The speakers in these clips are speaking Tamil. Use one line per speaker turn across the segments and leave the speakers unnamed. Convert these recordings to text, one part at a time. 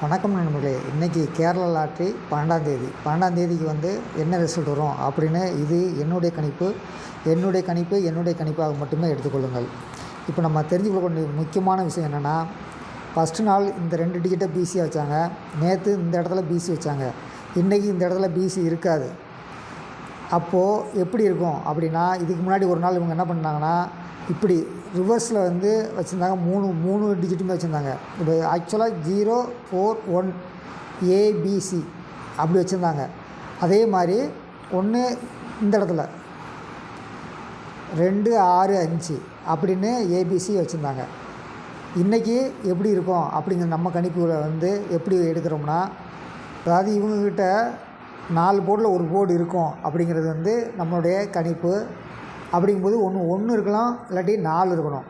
வணக்கம் நண்பர்களே. இன்றைக்கி கேரளா லாட்ரி பன்னெண்டாம் தேதி. பன்னெண்டாம் தேதிக்கு வந்து என்ன ரிசல்ட் வரும் அப்படின்னு இது என்னுடைய கணிப்பு. என்னுடைய கணிப்பு என்னுடைய கணிப்பாக மட்டுமே எடுத்துக்கொள்ளுங்கள். இப்போ நம்ம தெரிஞ்சுக்கொள்ள வேண்டிய முக்கியமான விஷயம் என்னென்னா ஃபஸ்ட்டு நாள் இந்த ரெண்டு டிஜிட்டை பிசி வச்சாங்க. நேற்று இந்த இடத்துல பிசி வச்சாங்க. இன்றைக்கி இந்த இடத்துல பிசி இருக்காது. அப்போது எப்படி இருக்கும் அப்படின்னா இதுக்கு முன்னாடி ஒரு நாள் இவங்க என்ன பண்ணாங்கன்னா இப்படி ரிவர்ஸில் வந்து வச்சுருந்தாங்க. மூணு மூணு டிஜிட்டுமே வச்சுருந்தாங்க. இப்போ ஆக்சுவலாக ஜீரோ ஃபோர் ஒன் ஏபிசி அப்படி வச்சுருந்தாங்க. அதே மாதிரி ஒன்று இந்த இடத்துல. ரெண்டு ஆறு அஞ்சு அப்படின்னு ஏபிசி வச்சுருந்தாங்க. இன்றைக்கி எப்படி இருக்கும் அப்படிங்கிற நம்ம கணிப்புகளை வந்து எப்படி எடுக்கிறோம்னா அதாவது இவங்கக்கிட்ட நாலு போர்டில் ஒரு போர்டு இருக்கும் அப்படிங்கிறது வந்து நம்மளுடைய கணிப்பு. அப்படிங்கும்போது ஒன்று ஒன்று இருக்கலாம் இல்லாட்டி நாலு இருக்கணும்.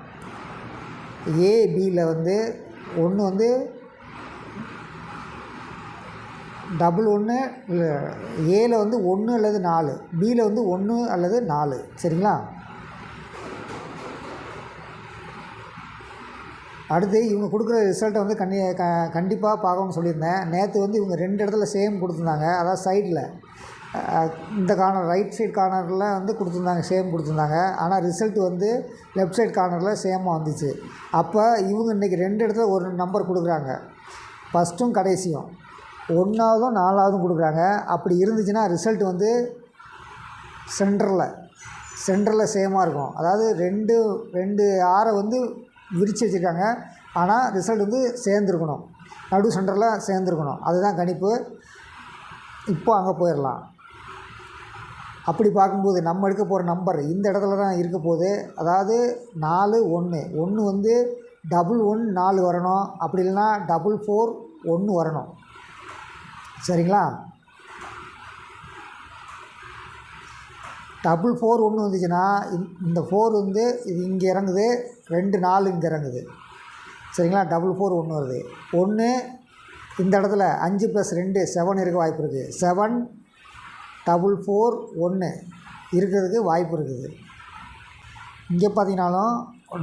ஏபியில் வந்து ஒன்று வந்து டபுள் ஒன்று இல்லை ஏல வந்து ஒன்று அல்லது நாலு பியில் வந்து ஒன்று அல்லது நாலு சரிங்களா? அடுத்து இவங்க கொடுக்குற ரிசல்ட்டை வந்து கண்டி க கண்டிப்பாக பார்க்கணும்னு சொல்லியிருந்தேன். நேற்று வந்து இவங்க ரெண்டு இடத்துல சேம் கொடுத்துருந்தாங்க. அதாவது சைடில் இந்த கார்னர் ரைட் சைட் கார்னரில் வந்து கொடுத்துருந்தாங்க சேம் கொடுத்துருந்தாங்க. ஆனால் ரிசல்ட் வந்து லெஃப்ட் சைட் கார்னரில் சேமாக வந்துச்சு. அப்போ இவங்க இன்றைக்கி ரெண்டு இடத்துல ஒரு நம்பர் கொடுக்குறாங்க. ஃபஸ்ட்டும் கடைசியும். ஒன்றாவதும் நாலாவதும் கொடுக்குறாங்க. அப்படி இருந்துச்சுன்னா ரிசல்ட் வந்து சென்டரில் சென்டரில் சேமாக இருக்கும். அதாவது ரெண்டு ரெண்டு ஆறை வந்து விரித்து வச்சுருக்காங்க. ஆனால் ரிசல்ட் வந்து சேர்ந்துருக்கணும். நடு சென்டரில் சேர்ந்துருக்கணும். அதுதான் கணிப்பு. இப்போ அங்கே போயிடலாம். அப்படி பார்க்கும்போது நம்ம எடுக்க போகிற நம்பர் இந்த இடத்துல தான் இருக்க போகுது. அதாவது நாலு ஒன்று ஒன்று வந்து டபுள் ஒன் நாலு வரணும். அப்படி இல்லைன்னா டபுள் ஃபோர் ஒன்று வரணும். சரிங்களா? டபுள் ஃபோர் ஒன்று வந்துச்சுன்னா இந்த ஃபோர் வந்து இது இங்கே இறங்குது. ரெண்டு நாலு இங்கே இறங்குது. சரிங்களா? டபுள் ஃபோர் ஒன்று வருது. ஒன்று இந்த இடத்துல அஞ்சு ப்ளஸ் ரெண்டு செவன் இருக்க வாய்ப்பு இருக்குது செவன் டபுள் ஃபோர் ஒன்று இருக்கிறதுக்கு வாய்ப்பு இருக்குது. இங்கே பார்த்தீங்கனாலும்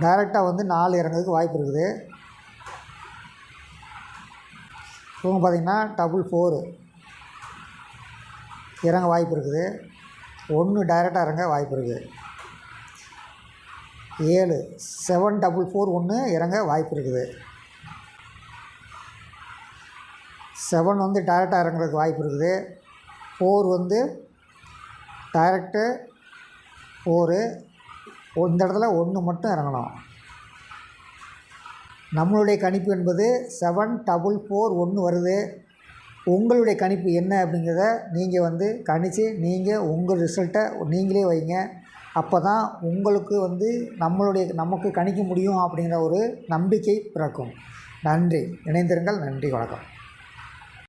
டைரெக்டாக வந்து நாலு இறங்குறதுக்கு வாய்ப்பு இருக்குது. இவங்க பார்த்திங்கன்னா டபுள் ஃபோரு இறங்க வாய்ப்பு இருக்குது. ஒன்று டைரெக்டாக இறங்க வாய்ப்பு இருக்குது. ஏழு செவன் டபுள் ஃபோர் ஒன்று இறங்க வாய்ப்பு இருக்குது. செவன் வந்து டைரெக்டாக இறங்குறதுக்கு வாய்ப்பு இருக்குது. ஃபோர் வந்து டைரக்டு போர். இந்த இடத்துல ஒன்று மட்டும் இறங்கணும். நம்மளுடைய கணிப்பு என்பது செவன் டபுள் ஃபோர் ஒன்று வருது. உங்களுடைய கணிப்பு என்ன அப்படிங்கிறத நீங்கள் வந்து கணித்து நீங்கள் உங்கள் ரிசல்ட்டை நீங்களே வைங்க. அப்போ தான் உங்களுக்கு வந்து நம்மளுடைய நமக்கு கணிக்க முடியும் அப்படிங்கிற ஒரு நம்பிக்கை பிறக்கும். நன்றி. இணைந்திருங்கள். நன்றி. வணக்கம்.